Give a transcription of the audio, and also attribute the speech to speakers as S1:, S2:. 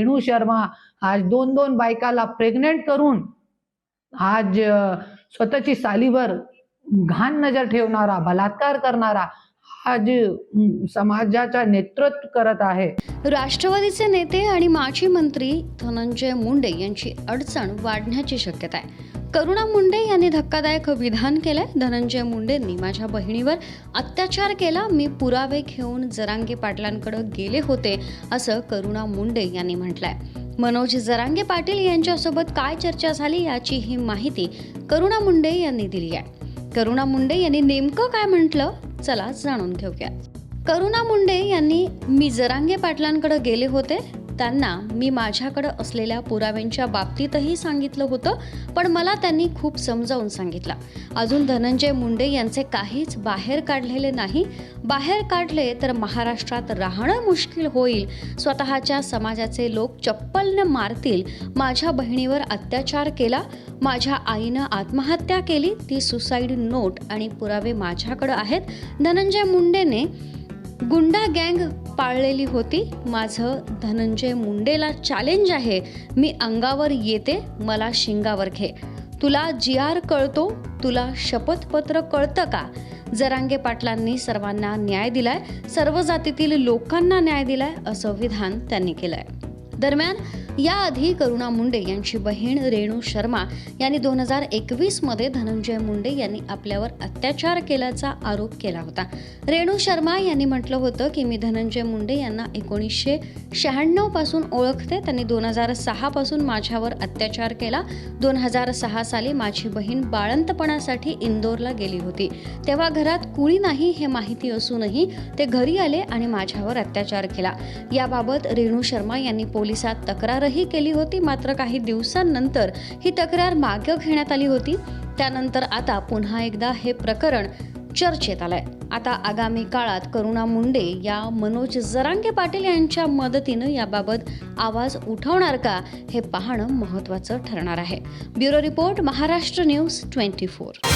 S1: रेणू शर्मा आज दोन दोन बायकाला प्रेग्नेंट करून आज स्वतःची सालीवर घाण नजर ठेवणारा बलात्कार करणारा आज समाजाचा नेतृत्व करत आहे.
S2: राष्ट्रवादीचे नेते आणि माजी मंत्री धनंजय मुंडे यांची अडचण वाढण्याची शक्यता आहे. करुणा मुंडे यांनी धक्कादायक विधान केलंय. धनंजय मुंडेंनी माझ्या बहिणीवर अत्याचार केला. मी पुरावे घेऊन जरांगे पाटलांकडे गेले होते असं करुणा मुंडे यांनी म्हटलंय. मनोज जरांगे पाटील यांच्यासोबत काय चर्चा झाली याची ही माहिती करुणा मुंडे यांनी दिली आहे. करुणा मुंडे यांनी नेमकं काय म्हटलं? चला जाणून घेऊया करुणा मुंडे यांनी मी जरांगे पाटलांकडे गेले होते त्यांना मी माझ्याकडं असलेल्या पुराव्यांच्या बाबतीतही सांगितलं होतं पण मला त्यांनी खूप समजावून सांगितलं. अजून धनंजय मुंडे यांचे काहीच बाहेर काढलेले नाही. बाहेर काढले तर महाराष्ट्रात राहणं मुश्किल होईल. स्वतःच्या समाजाचे लोक चप्पलनं मारतील. माझ्या बहिणीवर अत्याचार केला. माझ्या आईनं आत्महत्या केली. ती सुसाईड नोट आणि पुरावे माझ्याकडं आहेत. धनंजय मुंडेने गुंडा गँग पाळलेली होती. माझं धनंजय मुंडेला चॅलेंज आहे. मी अंगावर येते मला शिंगावर घे. तुला जी आर कळतो तुला शपथपत्र कळतं का? जरांगे पाटलांनी सर्वांना न्याय दिलाय सर्व जातीतील लोकांना न्याय दिलाय असं विधान त्यांनी केलंय. दरम्यान याआधी करुणा मुंडे यांची बहीण रेणू शर्मा यांनी दोन हजार एकवीसमध्ये धनंजय मुंडे यांनी आपल्यावर अत्याचार केल्याचा आरोप केला होता. रेणू शर्मा यांनी म्हटलं होतं की मी धनंजय मुंडे यांना एकोणीसशे शहाण्णवपासून ओळखते. त्यांनी दोन हजार सहापासून माझ्यावर अत्याचार केला. दोन हजार सहा साली माझी बहीण बाळंतपणासाठी इंदोरला गेली होती. तेव्हा घरात कुणी नाही हे माहिती असूनही ते घरी आले आणि माझ्यावर अत्याचार केला. याबाबत रेणू शर्मा यांनी पोलिसात तक्रार तक्रारही केली होती. मात्र काही दिवसांनंतर ही तक्रार मागे घेण्यात आली होती. त्यानंतर आता पुन्हा एकदा हे प्रकरण चर्चेत आलंय. आता आगामी काळात करुणा मुंडे या मनोज जरांगे पाटील यांच्या मदतीनं याबाबत आवाज उठवणार का हे पाहणं महत्त्वाचं ठरणार आहे. Bureau report Maharashtra news twenty four.